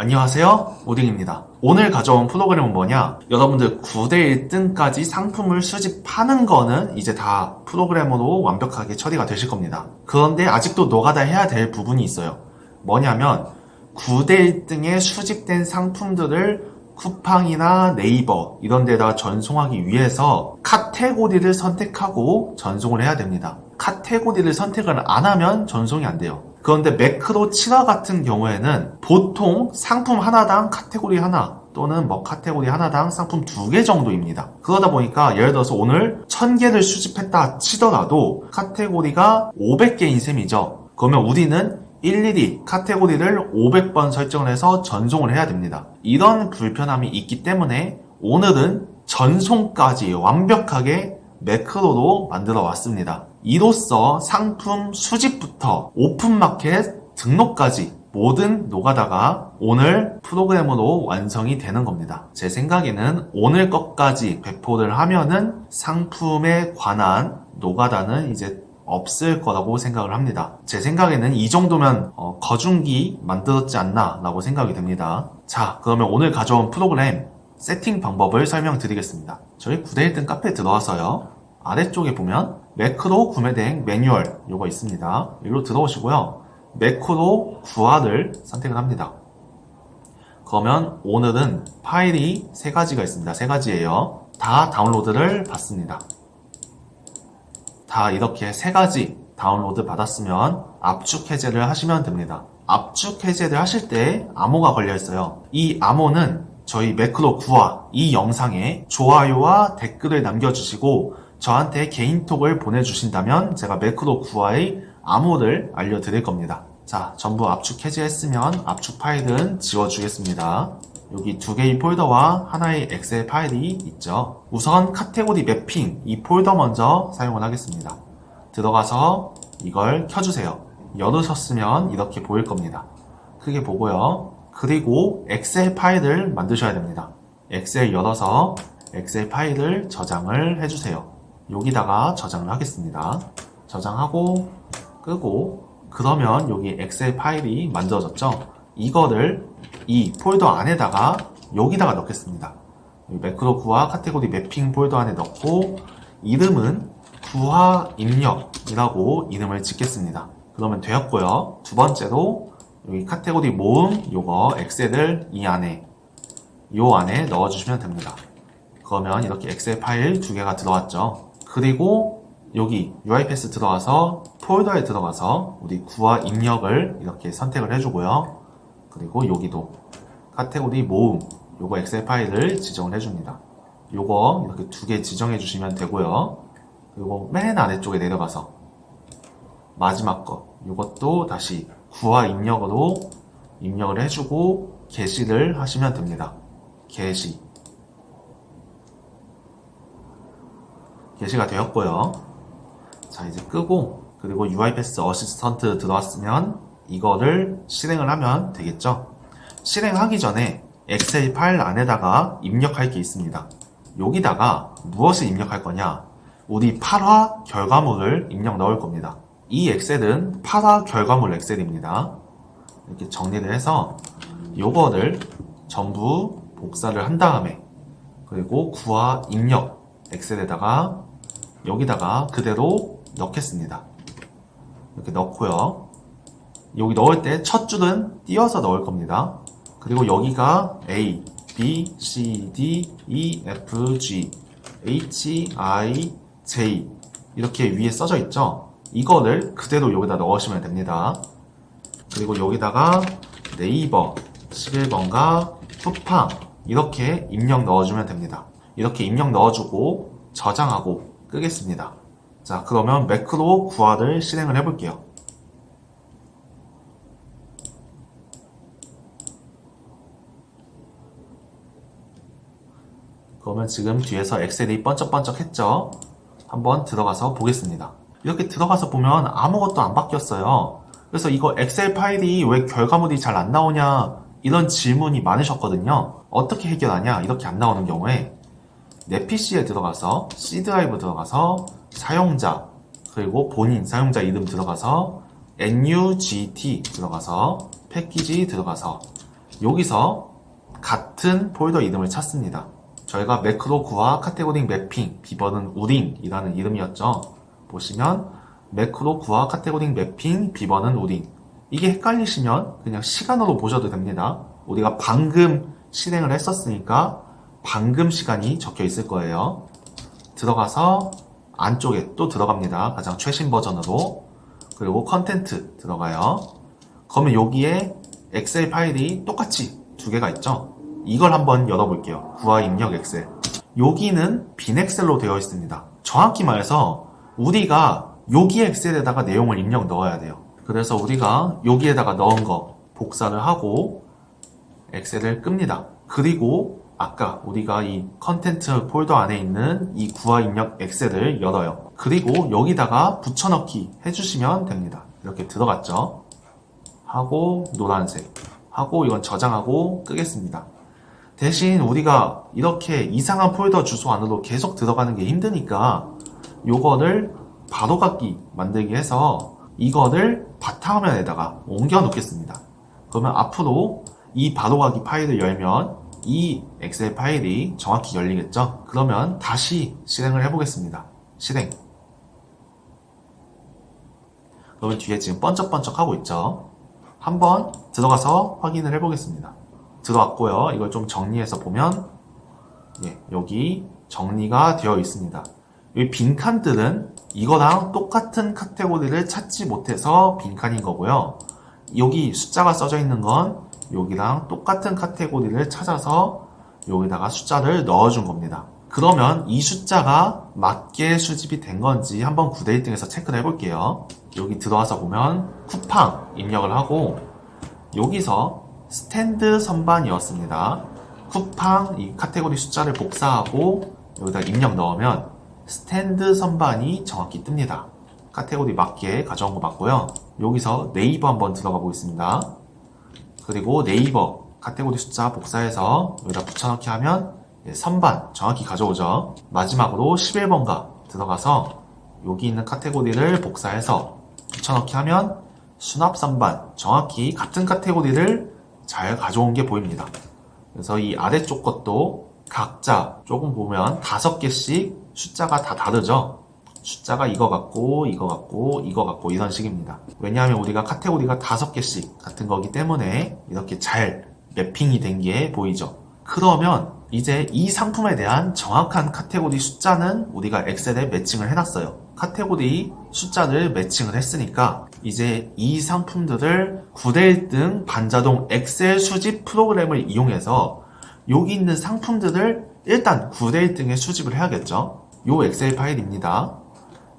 안녕하세요. 오딩입니다. 오늘 가져온 프로그램은 뭐냐? 여러분들 9대 1등까지 상품을 수집하는 거는 이제 다 프로그램으로 완벽하게 처리가 되실 겁니다. 그런데 아직도 노가다 해야 될 부분이 있어요. 뭐냐면 9대 1등에 수집된 상품들을 쿠팡이나 네이버 이런 데다 전송하기 위해서 카테고리를 선택하고 전송을 해야 됩니다. 카테고리를 선택을 안 하면 전송이 안 돼요. 그런데 매크로 7화 같은 경우에는 보통 상품 하나당 카테고리 하나 또는 뭐 카테고리 하나당 상품 두 개 정도입니다. 그러다 보니까 예를 들어서 오늘 1000개를 수집했다 치더라도 카테고리가 500개인 셈이죠. 그러면 우리는 일일이 카테고리를 500번 설정을 해서 전송을 해야 됩니다. 이런 불편함이 있기 때문에 오늘은 전송까지 완벽하게 매크로로 만들어 왔습니다. 이로써 상품 수집부터 오픈마켓 등록까지 모든 노가다가 오늘 프로그램으로 완성이 되는 겁니다. 제 생각에는 오늘 것까지 배포를 하면은 상품에 관한 노가다는 이제 없을 거라고 생각을 합니다. 제 생각에는 이 정도면 어, 거중기 만들었지 않나 라고 생각이 됩니다. 자 그러면 오늘 가져온 프로그램 세팅 방법을 설명드리겠습니다. 저희 9대 1등 카페에 들어와서요. 아래쪽에 보면 매크로 구매 대행 매뉴얼 요거 있습니다. 여기로 들어오시고요. 매크로 구화를 선택을 합니다. 그러면 오늘은 파일이 세 가지가 있습니다. 세 가지예요. 다 다운로드를 받습니다. 다 이렇게 세 가지 다운로드 받았으면 압축 해제를 하시면 됩니다. 압축 해제를 하실 때 암호가 걸려 있어요. 이 암호는 저희 매크로 9화 이 영상에 좋아요와 댓글을 남겨주시고 저한테 개인톡을 보내주신다면 제가 매크로 9화의 암호를 알려드릴 겁니다. 자, 전부 압축 해제했으면 압축 파일은 지워주겠습니다. 여기 두 개의 폴더와 하나의 엑셀 파일이 있죠. 우선 카테고리 매핑 이 폴더 먼저 사용을 하겠습니다. 들어가서 이걸 켜주세요. 열으셨으면 이렇게 보일 겁니다. 크게 보고요. 그리고 엑셀 파일을 만드셔야 됩니다. 엑셀 열어서 엑셀 파일을 저장을 해주세요. 여기다가 저장을 하겠습니다. 저장하고 끄고 그러면 여기 엑셀 파일이 만들어졌죠. 이거를 이 폴더 안에다가 여기다가 넣겠습니다. 매크로 구화 카테고리 매핑 폴더 안에 넣고 이름은 구화 입력이라고 이름을 짓겠습니다. 그러면 되었고요. 두 번째로 여기 카테고리 모음 요거 엑셀을 이 안에 요 안에 넣어주시면 됩니다. 그러면 이렇게 엑셀 파일 두 개가 들어왔죠. 그리고 여기 UiPath 들어가서 폴더에 들어가서 우리 구화 입력을 이렇게 선택을 해주고요. 그리고 여기도 카테고리 모음 요거 엑셀 파일을 지정을 해줍니다. 요거 이렇게 두 개 지정해 주시면 되고요. 그리고 맨 아래쪽에 내려가서 마지막 거 요것도 다시 구화 입력으로 입력을 해주고 게시를 하시면 됩니다. 게시 게시가 되었고요. 자 이제 끄고 그리고 UiPath 어시스턴트 들어왔으면 이거를 실행을 하면 되겠죠. 실행하기 전에 엑셀 파일 안에다가 입력할 게 있습니다. 여기다가 무엇을 입력할 거냐? 우리 8화 결과물을 입력 넣을 겁니다. 이 엑셀은 8화 결과물 엑셀입니다. 이렇게 정리를 해서 요거를 전부 복사를 한 다음에 그리고 9화 입력 엑셀에다가 여기다가 그대로 넣겠습니다. 이렇게 넣고요. 여기 넣을 때 첫 줄은 띄어서 넣을 겁니다. 그리고 여기가 A, B, C, D, E, F, G, H, I, J 이렇게 위에 써져 있죠? 이거를 그대로 여기다 넣으시면 됩니다. 그리고 여기다가 네이버 11번가 쿠팡 이렇게 입력 넣어주면 됩니다. 이렇게 입력 넣어주고 저장하고 끄겠습니다. 자 그러면 매크로 구화를 실행을 해볼게요. 그러면 지금 뒤에서 엑셀이 번쩍번쩍 했죠? 한번 들어가서 보겠습니다. 이렇게 들어가서 보면 아무것도 안 바뀌었어요. 그래서 이거 엑셀 파일이 왜 결과물이 잘 안 나오냐 이런 질문이 많으셨거든요. 어떻게 해결하냐 이렇게 안 나오는 경우에 내 PC에 들어가서 C 드라이브 들어가서 사용자 그리고 본인 사용자 이름 들어가서 NUGT 들어가서 패키지 들어가서 여기서 같은 폴더 이름을 찾습니다. 저희가 매크로 구와 카테고리 매핑, 비번은 우링이라는 이름이었죠. 보시면 매크로 구와 카테고리 매핑, 비번은 우링. 이게 헷갈리시면 그냥 시간으로 보셔도 됩니다. 우리가 방금 실행을 했었으니까 방금 시간이 적혀 있을 거예요. 들어가서 안쪽에 또 들어갑니다. 가장 최신 버전으로. 그리고 컨텐트 들어가요. 그러면 여기에 엑셀 파일이 똑같이 두 개가 있죠. 이걸 한번 열어볼게요. 구화 입력 엑셀. 여기는 빈 엑셀로 되어 있습니다. 정확히 말해서 우리가 여기 엑셀에다가 내용을 입력 넣어야 돼요. 그래서 우리가 여기에다가 넣은 거 복사를 하고 엑셀을 끕니다. 그리고 아까 우리가 이 컨텐트 폴더 안에 있는 이 구화 입력 엑셀을 열어요. 그리고 여기다가 붙여넣기 해주시면 됩니다. 이렇게 들어갔죠. 하고 노란색 하고 이건 저장하고 끄겠습니다. 대신 우리가 이렇게 이상한 폴더 주소 안으로 계속 들어가는 게 힘드니까 요거를 바로갖기 만들기 해서 이거를 바탕화면에다가 옮겨 놓겠습니다. 그러면 앞으로 이 바로가기 파일을 열면 이 엑셀 파일이 정확히 열리겠죠? 그러면 다시 실행을 해보겠습니다. 실행. 그러면 뒤에 지금 번쩍번쩍 하고 있죠? 한번 들어가서 확인을 해보겠습니다. 들어왔고요. 이걸 좀 정리해서 보면 예, 여기 정리가 되어 있습니다. 이 빈칸들은 이거랑 똑같은 카테고리를 찾지 못해서 빈칸인 거고요. 여기 숫자가 써져 있는 건 여기랑 똑같은 카테고리를 찾아서 여기다가 숫자를 넣어준 겁니다. 그러면 이 숫자가 맞게 수집이 된 건지 한번 구대 1등에서 체크를 해볼게요. 여기 들어와서 보면 쿠팡 입력을 하고 여기서 스탠드 선반이었습니다. 쿠팡 이 카테고리 숫자를 복사하고 여기다 입력 넣으면 스탠드 선반이 정확히 뜹니다. 카테고리 맞게 가져온 거 맞고요. 여기서 네이버 한번 들어가 보겠습니다. 그리고 네이버 카테고리 숫자 복사해서 여기다 붙여넣기 하면 예, 선반 정확히 가져오죠. 마지막으로 11번가 들어가서 여기 있는 카테고리를 복사해서 붙여넣기 하면 수납 선반 정확히 같은 카테고리를 잘 가져온 게 보입니다. 그래서 이 아래쪽 것도 각자 조금 보면 다섯 개씩 숫자가 다 다르죠. 숫자가 이거 같고 이거 같고 이거 같고 이런 식입니다. 왜냐하면 우리가 카테고리가 다섯 개씩 같은 거기 때문에 이렇게 잘 매핑이 된 게 보이죠. 그러면 이제 이 상품에 대한 정확한 카테고리 숫자는 우리가 엑셀에 매칭을 해놨어요. 카테고리 숫자를 매칭을 했으니까 이제 이 상품들을 9대 1등 반자동 엑셀 수집 프로그램을 이용해서 여기 있는 상품들을 일단 9대 1등에 수집을 해야겠죠. 요 엑셀 파일입니다.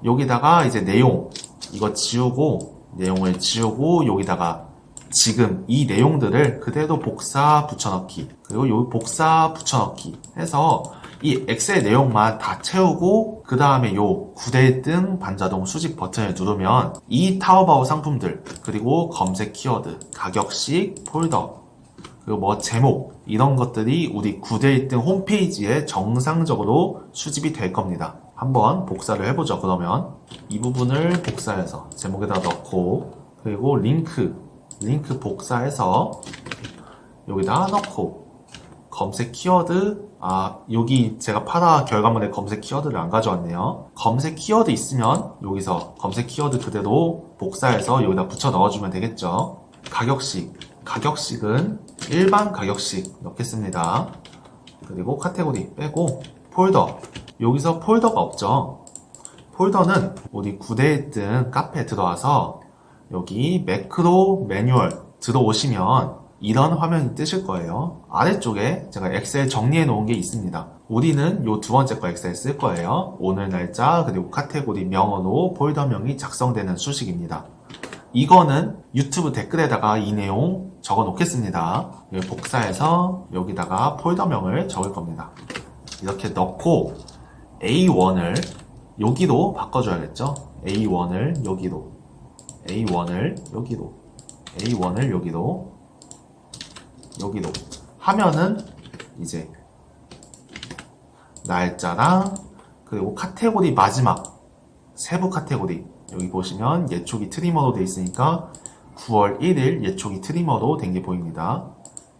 여기다가 이제 내용 이거 지우고 내용을 지우고 여기다가 지금 이 내용들을 그대로 복사 붙여넣기 그리고 요 복사 붙여넣기 해서 이 엑셀 내용만 다 채우고 그 다음에 요 9대 1등 반자동 수집 버튼을 누르면 이 타오바오 상품들 그리고 검색 키워드 가격식 폴더 그리고 뭐 제목 이런 것들이 우리 9대 1등 홈페이지에 정상적으로 수집이 될 겁니다. 한번 복사를 해보죠. 그러면 이 부분을 복사해서 제목에다 넣고 그리고 링크 링크 복사해서 여기다 넣고 검색 키워드 아 여기 제가 파라 결과물에 검색 키워드를 안 가져왔네요. 검색 키워드 있으면 여기서 검색 키워드 그대로 복사해서 여기다 붙여 넣어주면 되겠죠. 가격식 가격식은 일반 가격식 넣겠습니다. 그리고 카테고리 빼고 폴더 여기서 폴더가 없죠. 폴더는 우리 9대 1등 카페 들어와서 여기 매크로 매뉴얼 들어오시면 이런 화면이 뜨실 거예요. 아래쪽에 제가 엑셀 정리해 놓은 게 있습니다. 우리는 요 두 번째 거 엑셀 쓸 거예요. 오늘 날짜 그리고 카테고리 명어로 폴더명이 작성되는 수식입니다. 이거는 유튜브 댓글에다가 이 내용 적어 놓겠습니다. 복사해서 여기다가 폴더명을 적을 겁니다. 이렇게 넣고 A1을 여기로 바꿔줘야겠죠? A1을 여기로 A1을 여기로 A1을 여기로 여기로 하면은 이제 날짜랑 그리고 카테고리 마지막 세부 카테고리. 여기 보시면 예초기 트리머로 돼 있으니까 9월 1일 예초기 트리머로 된 게 보입니다.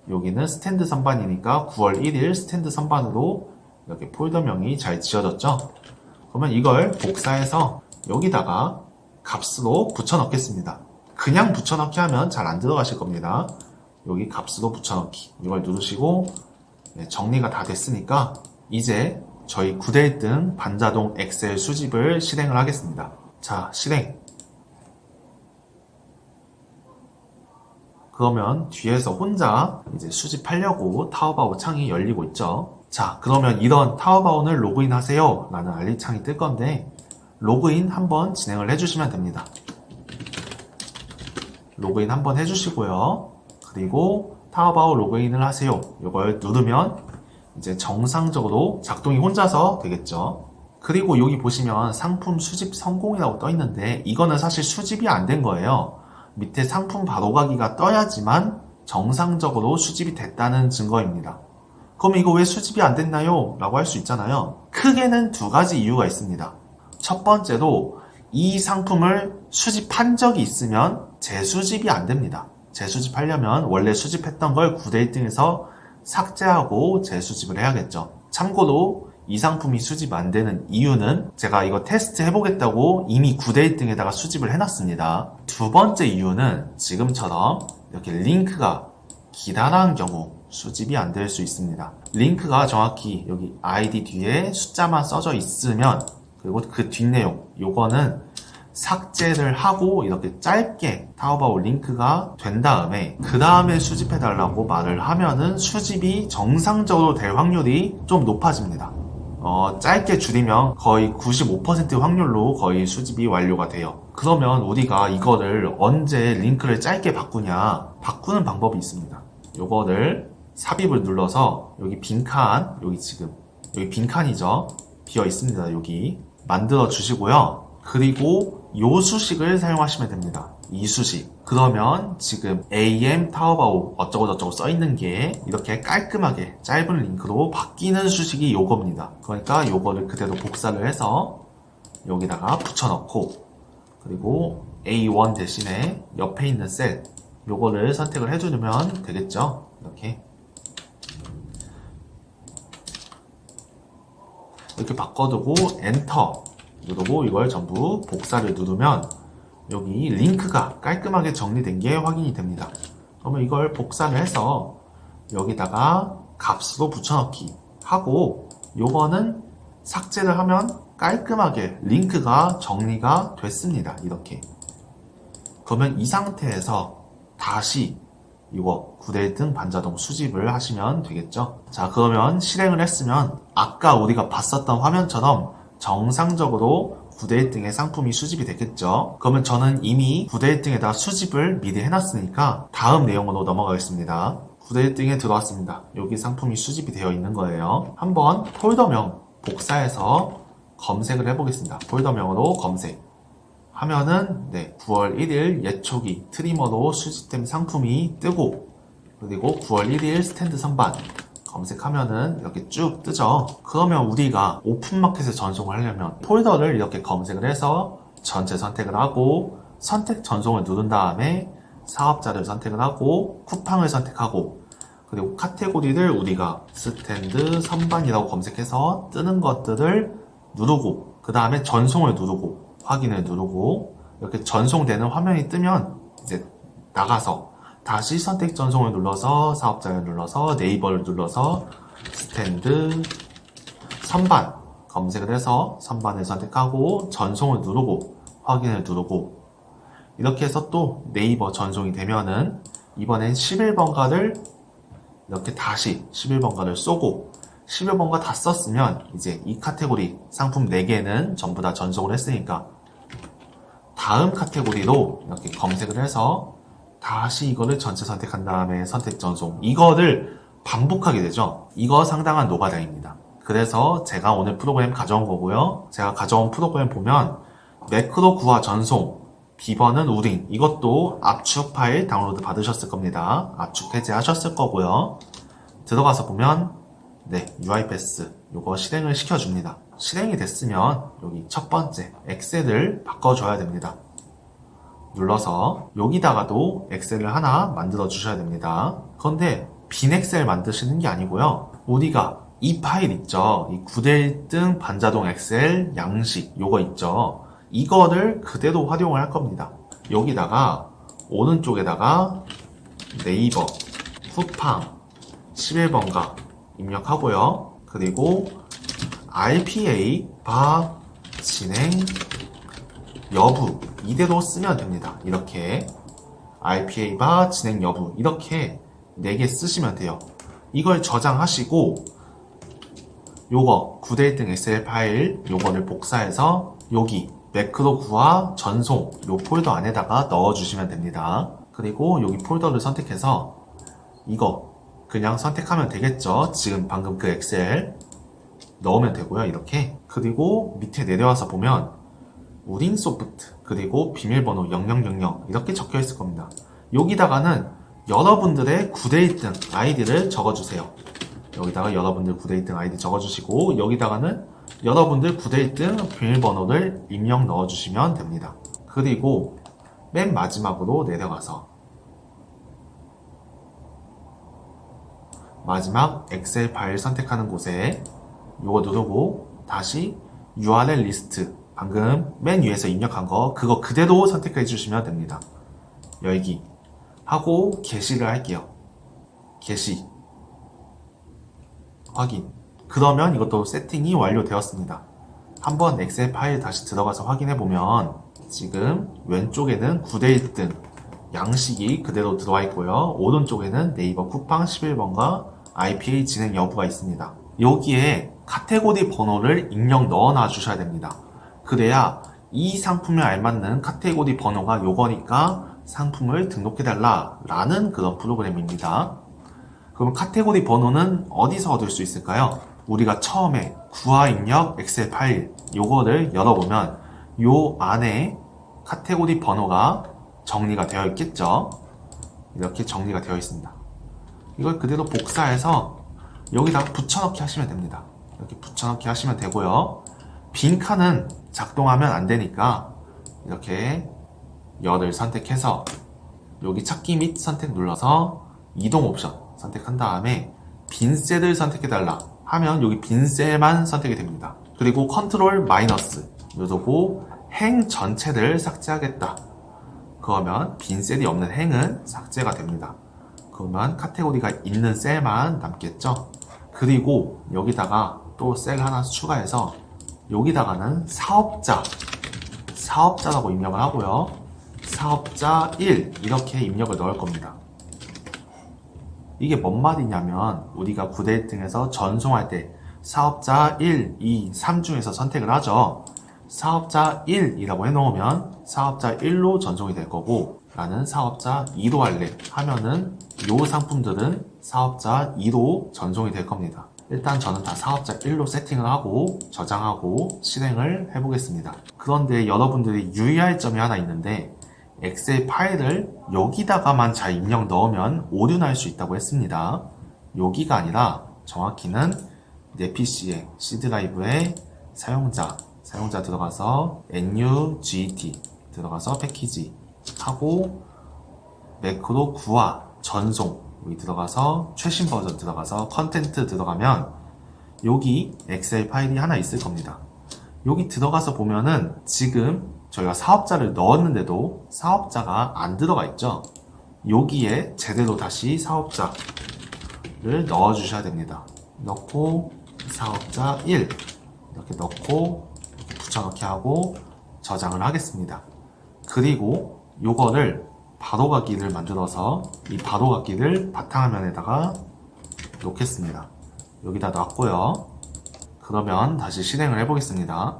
여기는 스탠드 선반이니까 9월 1일 스탠드 선반으로 이렇게 폴더명이 잘 지어졌죠? 그러면 이걸 복사해서 여기다가 값으로 붙여넣겠습니다. 그냥 붙여넣기 하면 잘 안 들어가실 겁니다. 여기 값으로 붙여넣기 이걸 누르시고 네, 정리가 다 됐으니까 이제 저희 9대 1등 반자동 엑셀 수집을 실행을 하겠습니다. 자, 실행. 그러면 뒤에서 혼자 이제 수집하려고 타오바오 창이 열리고 있죠. 자, 그러면 이런 타오바오를 로그인 하세요. 라는 알림 창이 뜰 건데, 로그인 한번 진행을 해주시면 됩니다. 로그인 한번 해주시고요. 그리고 타오바오 로그인을 하세요. 이걸 누르면 이제 정상적으로 작동이 혼자서 되겠죠. 그리고 여기 보시면 상품 수집 성공이라고 떠 있는데 이거는 사실 수집이 안 된 거예요. 밑에 상품 바로 가기가 떠야지만 정상적으로 수집이 됐다는 증거입니다. 그럼 이거 왜 수집이 안 됐나요? 라고 할 수 있잖아요. 크게는 두 가지 이유가 있습니다. 첫 번째로 이 상품을 수집한 적이 있으면 재수집이 안 됩니다. 재수집하려면 원래 수집했던 걸 9대 1등에서 삭제하고 재수집을 해야겠죠. 참고로 이 상품이 수집 안 되는 이유는 제가 이거 테스트 해보겠다고 이미 9대 1등에다가 수집을 해놨습니다. 두 번째 이유는 지금처럼 이렇게 링크가 기다란 경우 수집이 안 될 수 있습니다. 링크가 정확히 여기 아이디 뒤에 숫자만 써져 있으면 그리고 그 뒷내용 요거는 삭제를 하고 이렇게 짧게 타오바오 링크가 된 다음에 그 다음에 수집해 달라고 말을 하면은 수집이 정상적으로 될 확률이 좀 높아집니다. 어, 짧게 줄이면 거의 95% 확률로 거의 수집이 완료가 돼요. 그러면 우리가 이거를 언제 링크를 짧게 바꾸냐 바꾸는 방법이 있습니다. 요거를 삽입을 눌러서 여기 빈칸 여기 지금 여기 빈칸이죠? 비어 있습니다 여기. 만들어 주시고요. 그리고 요 수식을 사용하시면 됩니다. 이 수식. 그러면 지금 AM 타오바오 어쩌고저쩌고 써 있는 게 이렇게 깔끔하게 짧은 링크로 바뀌는 수식이 요겁니다. 그러니까 요거를 그대로 복사를 해서 여기다가 붙여넣고 그리고 A1 대신에 옆에 있는 셀 요거를 선택을 해주면 되겠죠? 이렇게 이렇게 바꿔두고 엔터 누르고 이걸 전부 복사를 누르면 여기 링크가 깔끔하게 정리된 게 확인이 됩니다. 그러면 이걸 복사를 해서 여기다가 값으로 붙여넣기 하고 요거는 삭제를 하면 깔끔하게 링크가 정리가 됐습니다. 이렇게 그러면 이 상태에서 다시 이거 9대 1등 반자동 수집을 하시면 되겠죠. 자, 그러면 실행을 했으면 아까 우리가 봤었던 화면처럼 정상적으로 9대 1등의 상품이 수집이 됐겠죠. 그러면 저는 이미 9대 1등에다 수집을 미리 해놨으니까 다음 내용으로 넘어가겠습니다. 9대 1등에 들어왔습니다. 여기 상품이 수집이 되어 있는 거예요. 한번 폴더명 복사해서 검색을 해보겠습니다. 폴더명으로 검색. 하면은 네 9월 1일 예초기 트리머로 수집된 상품이 뜨고 그리고 9월 1일 스탠드 선반 검색하면은 이렇게 쭉 뜨죠. 그러면 우리가 오픈마켓에 전송을 하려면 폴더를 이렇게 검색을 해서 전체 선택을 하고 선택 전송을 누른 다음에 사업자를 선택을 하고 쿠팡을 선택하고 그리고 카테고리를 우리가 스탠드 선반이라고 검색해서 뜨는 것들을 누르고 그 다음에 전송을 누르고 확인을 누르고 이렇게 전송되는 화면이 뜨면 이제 나가서 다시 선택 전송을 눌러서 사업자를 눌러서 네이버를 눌러서 스탠드 선반 검색을 해서 선반을 선택하고 전송을 누르고 확인을 누르고 이렇게 해서 또 네이버 전송이 되면은 이번엔 11번가를 이렇게 다시 11번가를 쏘고 11번가 다 썼으면 이제 이 카테고리 상품 4개는 전부 다 전송을 했으니까 다음 카테고리로 이렇게 검색을 해서 다시 이거를 전체 선택한 다음에 선택 전송 이거를 반복하게 되죠. 이거 상당한 노가다입니다. 그래서 제가 오늘 프로그램 가져온 거고요. 제가 가져온 프로그램 보면 매크로 구화 전송 비번은 우린 이것도 압축 파일 다운로드 받으셨을 겁니다. 압축 해제하셨을 거고요. 들어가서 보면 네 UI 패스 이거 실행을 시켜줍니다 실행이 됐으면 여기 첫 번째 엑셀을 바꿔줘야 됩니다. 눌러서 여기다가도 엑셀을 하나 만들어 주셔야 됩니다. 그런데 빈 엑셀 만드시는 게 아니고요. 우리가 이 파일 있죠. 이 9대 1등 반자동 엑셀 양식 요거 있죠. 이거를 그대로 활용을 할 겁니다. 여기다가 오른쪽에다가 네이버 쿠팡 11번가 입력하고요. 그리고 RPA 바 진행 여부 이대로 쓰면 됩니다. 이렇게 RPA 바 진행 여부 이렇게 4개 쓰시면 돼요. 이걸 저장하시고 요거 9대 1등 엑셀 파일 요거를 복사해서 여기 매크로 구와 전송 요 폴더 안에다가 넣어주시면 됩니다. 그리고 여기 폴더를 선택해서 이거 그냥 선택하면 되겠죠. 지금 방금 그 엑셀 넣으면 되고요. 이렇게 그리고 밑에 내려와서 보면 우린 소프트 그리고 비밀번호 0000 이렇게 적혀 있을 겁니다. 여기다가는 여러분들의 9대 1등 아이디를 적어주세요. 여기다가 여러분들 9대 1등 아이디 적어주시고 여기다가는 여러분들 9대 1등 비밀번호를 입력 넣어주시면 됩니다. 그리고 맨 마지막으로 내려가서 마지막 엑셀 파일 선택하는 곳에 이거 누르고 다시 URL 리스트 방금 맨 위에서 입력한 거 그거 그대로 선택해 주시면 됩니다. 열기 하고 게시를 할게요. 게시 확인 그러면 이것도 세팅이 완료되었습니다. 한번 엑셀 파일 다시 들어가서 확인해 보면 지금 왼쪽에는 9대 1등 양식이 그대로 들어와 있고요. 오른쪽에는 네이버 쿠팡 11번과 IPA 진행 여부가 있습니다. 여기에 카테고리 번호를 입력 넣어놔 주셔야 됩니다. 그래야 이 상품에 알맞는 카테고리 번호가 요거니까 상품을 등록해달라 라는 그런 프로그램입니다. 그럼 카테고리 번호는 어디서 얻을 수 있을까요? 우리가 처음에 구화 입력 엑셀 파일 요거를 열어보면 요 안에 카테고리 번호가 정리가 되어 있겠죠. 이렇게 정리가 되어 있습니다. 이걸 그대로 복사해서 여기다 붙여넣기 하시면 됩니다. 이렇게 붙여넣기 하시면 되고요. 빈 칸은 작동하면 안 되니까 이렇게 열을 선택해서 여기 찾기 및 선택 눌러서 이동 옵션 선택한 다음에 빈 셀을 선택해달라 하면 여기 빈 셀만 선택이 됩니다. 그리고 컨트롤 마이너스 누르고 행 전체를 삭제하겠다. 그러면 빈 셀이 없는 행은 삭제가 됩니다. 그러면 카테고리가 있는 셀만 남겠죠. 그리고 여기다가 또 셀 하나 추가해서 여기다가는 사업자 사업자라고 입력을 하고요. 사업자 1 이렇게 입력을 넣을 겁니다. 이게 뭔 말이냐면 우리가 9대 1등에서 전송할 때 사업자 1, 2, 3 중에서 선택을 하죠. 사업자 1이라고 해놓으면 사업자 1로 전송이 될 거고 나는 사업자 2로 할래 하면은 요 상품들은 사업자 2로 전송이 될 겁니다. 일단 저는 다 사업자 1로 세팅을 하고 저장하고 실행을 해보겠습니다. 그런데 여러분들이 유의할 점이 하나 있는데 엑셀 파일을 여기다가만 잘 입력 넣으면 오류 날 수 있다고 했습니다. 여기가 아니라 정확히는 내 PC에 C 드라이브에 사용자 사용자 들어가서 NUGT 들어가서 패키지 하고 매크로 구화 전송 여기 들어가서 최신 버전 들어가서 컨텐트 들어가면 여기 엑셀 파일이 하나 있을 겁니다. 여기 들어가서 보면은 지금 저희가 사업자를 넣었는데도 사업자가 안 들어가 있죠. 여기에 제대로 다시 사업자를 넣어 주셔야 됩니다. 넣고 사업자 1 이렇게 넣고 붙여넣기 하고 저장을 하겠습니다. 그리고 요거를 바로가기를 만들어서 이 바로가기를 바탕화면에다가 놓겠습니다. 여기다 놨고요. 그러면 다시 실행을 해보겠습니다.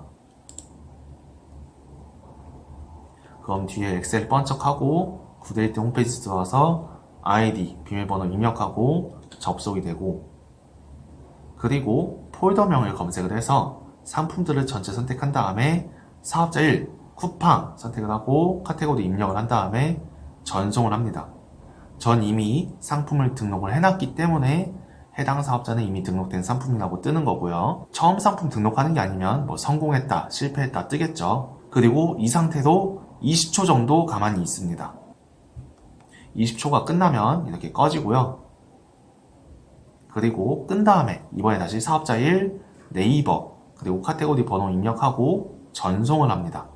그럼 뒤에 엑셀 번쩍하고 구데이트 홈페이지 들어와서 아이디, 비밀번호 입력하고 접속이 되고 그리고 폴더명을 검색을 해서 상품들을 전체 선택한 다음에 사업자 1, 쿠팡 선택을 하고 카테고리 입력을 한 다음에 전송을 합니다. 전 이미 상품을 등록을 해놨기 때문에 해당 사업자는 이미 등록된 상품이라고 뜨는 거고요. 처음 상품 등록하는 게 아니면 뭐 성공했다, 실패했다 뜨겠죠. 그리고 이 상태로 20초 정도 가만히 있습니다. 20초가 끝나면 이렇게 꺼지고요. 그리고 끈 다음에 이번에 다시 사업자 1 네이버 그리고 카테고리 번호 입력하고 전송을 합니다.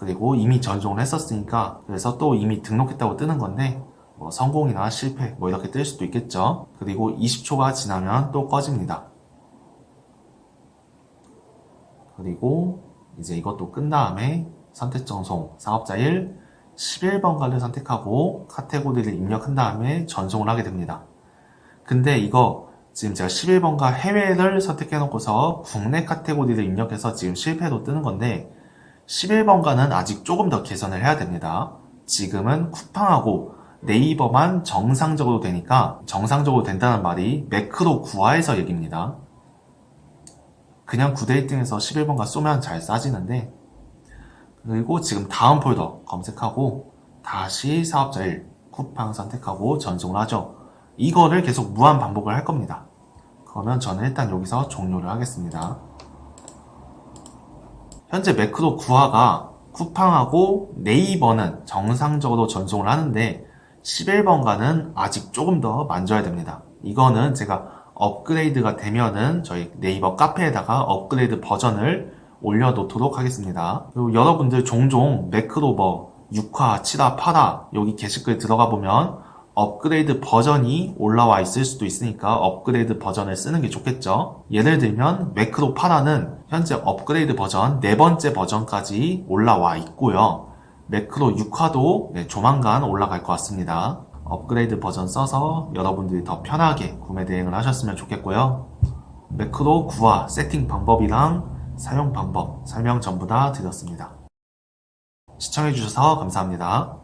그리고 이미 전송을 했었으니까 그래서 또 이미 등록했다고 뜨는 건데 뭐 성공이나 실패 뭐 이렇게 뜰 수도 있겠죠. 그리고 20초가 지나면 또 꺼집니다. 그리고 이제 이것도 끈 다음에 선택 전송 사업자 1 11번가를 선택하고 카테고리를 입력한 다음에 전송을 하게 됩니다. 근데 이거 지금 제가 11번가 해외를 선택해 놓고서 국내 카테고리를 입력해서 지금 실패로 뜨는 건데 11번가는 아직 조금 더 개선을 해야 됩니다. 지금은 쿠팡하고 네이버만 정상적으로 되니까 정상적으로 된다는 말이 매크로 구화에서 얘기입니다. 그냥 9데이팅에서 11번가 쏘면 잘 싸지는데 그리고 지금 다음 폴더 검색하고 다시 사업자 1 쿠팡 선택하고 전송을 하죠. 이거를 계속 무한 반복을 할 겁니다. 그러면 저는 일단 여기서 종료를 하겠습니다. 현재 매크로 구화가 쿠팡하고 네이버는 정상적으로 전송을 하는데 11번가는 아직 조금 더 만져야 됩니다. 이거는 제가 업그레이드가 되면은 저희 네이버 카페에다가 업그레이드 버전을 올려놓도록 하겠습니다. 그리고 여러분들 종종 매크로 뭐 6화, 7화, 8화 여기 게시글 들어가 보면 업그레이드 버전이 올라와 있을 수도 있으니까 업그레이드 버전을 쓰는 게 좋겠죠. 예를 들면 매크로 8화는 현재 업그레이드 버전 네 번째 버전까지 올라와 있고요. 매크로 6화도 네, 조만간 올라갈 것 같습니다. 업그레이드 버전 써서 여러분들이 더 편하게 구매 대행을 하셨으면 좋겠고요. 매크로 9화 세팅 방법이랑 사용 방법 설명 전부 다 드렸습니다. 시청해주셔서 감사합니다.